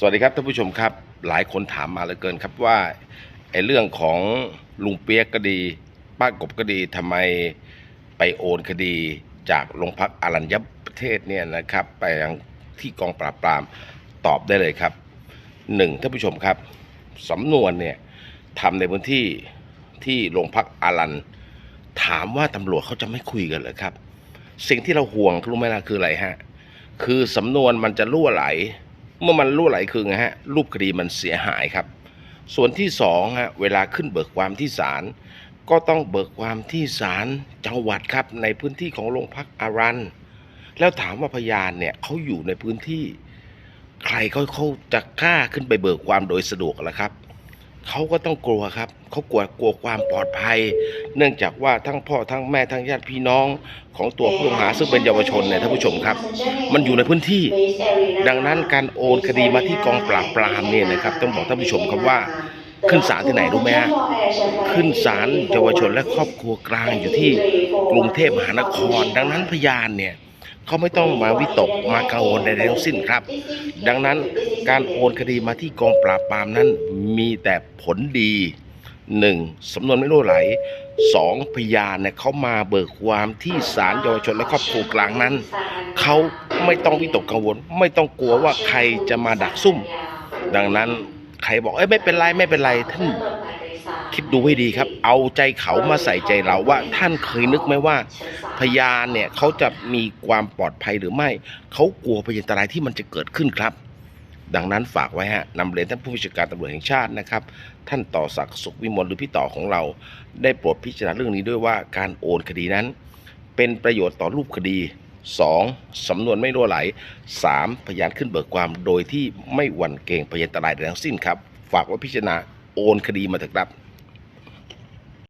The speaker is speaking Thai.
สวัสดีครับท่านผู้ชมครับหลายคนถามมาเหลือเกินครับว่าไอ้เรื่องของลุงเปียกก็ดีป้ากบก็ดีทำไมไปโอนคดีจากโรงพักอารัญญประเทศเนี่ยนะครับ ไปยังที่กองปราบปรามตอบได้เลยครับหนึ่งท่านผู้ชมครับสำนวนเนี่ยทำในพื้นที่ที่โรงพักอารันถามว่าตำรวจเขาจะไม่คุยกันเหรอครับ สิ่งที่เราห่วงรู้ไหมล่ะคืออะไรฮะคือสำนวนมันจะรั่วไหล เมื่อมันรั่วไหลคือไงฮะรูปคดีมันเสียหายครับ ส่วนที่สองฮะเวลาขึ้นเบิกความที่ศาลก็ต้องเบิกความที่ศาลจังหวัดครับในพื้นที่ของโรงพักอารันแล้วถามว่าพยานเนี่ยเขาอยู่ในพื้นที่ ใครเขาเขาจะกล้าขึ้นไปเบิกความโดยสะดวกล่ะครับ เขาก็ต้องกลัวครับเขากลัวกลัวความปลอดภัย เนื่องจากว่าทั้งพ่อทั้งแม่ทั้งญาติพี่น้องของตัวผู้ต้องหาซึ่งเป็นเยาวชนเนี่ยท่านผู้ชมครับ มันอยู่ในพื้นที่ ดังนั้นการโอนคดีมาที่กองปราบปรามเนี่ยนะครับต้องบอกท่านผู้ชมครับว่าขึ้นศาลที่ไหนรู้ไหมฮะขึ้นศาลเยาวชนและครอบครัวกลางอยู่ที่กรุงเทพมหานคร ดังนั้นพยานเนี่ย เขาไม่ต้องมาวิตกมากังวลใดๆทั้งสิ้นครับ ดังนั้นการโอนคดีมาที่กองปราบปรามนั้นมีแต่ผลดีหนึ่งสำนวนไม่รั่วไหลสองพยานเนี่ยเขามาเบิกความที่ศาลเยาวชนและครอบครัวกลางนั้น เขาไม่ต้องวิตกกังวล ไม่ต้องกลัวว่าใครจะมาดักซุ่ม ดังนั้นใครบอกเอ้ยไม่เป็นไรไม่เป็นไรท่าน คิดดูให้ดีครับ เอาใจเขามาใส่ใจเราว่าท่านเคยนึกไหมว่า พยานเนี่ยเขาจะมีความปลอดภัยหรือไม่เขากลัวพยันตรายที่มันจะเกิดขึ้นครับ ดังนั้นฝากไว้ฮะนำเรียนท่านผู้บัญชาการตำรวจแห่งชาตินะครับ ท่านต่อศักดิ์สุขวิมลหรือพี่ต่อของเรา ได้โปรดพิจารณาเรื่องนี้ด้วยว่าการโอนคดีนั้น เป็นประโยชน์ต่อรูปคดี 2. สำนวนไม่รั่วไหล 3. พยานขึ้นเบิกความโดยที่ไม่หวั่นเกรงพยันตรายใดทั้งสิ้นครับ ฝากไว้พิจารณาโอนคดีมาเถอะครับ